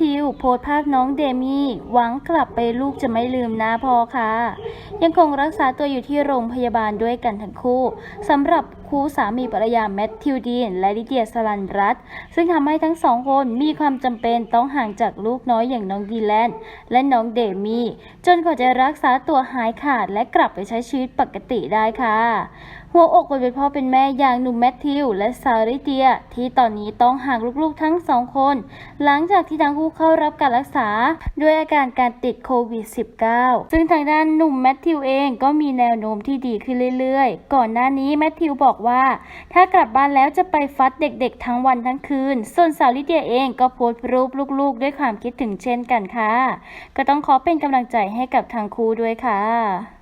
ธิวโพสภาพน้องเดมี่ หวังกลับไปลูกจะไม่ลืมนะพอค่ะ ยังคงรักษาตัวอยู่ที่โรงพยาบาลด้วยกันทั้งคู่สำหรับ คู่สามีภรรยาแมทธิวดีนและลิเดียสลันรัตซึ่งทำให้ทั้งสองคนมีความจำเป็นต้องห่างจากลูกน้อยอย่างน้องดีแลนและน้องเดมี่จนกว่าจะรักษาตัวหายขาดและกลับไปใช้ชีวิตปกติได้ค่ะ หัวอกคนเป็นพ่อเป็นแม่อย่างหนุ่มแมทธิวและซาริเดีย ที่ตอนนี้ต้องห่างลูกๆทั้งสองคน หลังจากที่ทั้งคู่เข้ารับการรักษา ด้วยอาการการติดโควิด -19 ซึ่งทางด้านหนุ่มแมทธิวเองก็มีแนวโน้มที่ดีขึ้นเรื่อยๆ ก่อนหน้านี้แมทธิวบอกบอกว่า ถ้ากลับบ้านแล้วจะไปฟัดเด็กๆ ทั้งวันทั้งคืน ส่วนสาวลิเดียเองก็โพสต์รูปลูกๆ ด้วยความคิดถึงเช่นกันค่ะ ก็ต้องขอเป็นกำลังใจให้กับทางคู่ด้วยค่ะ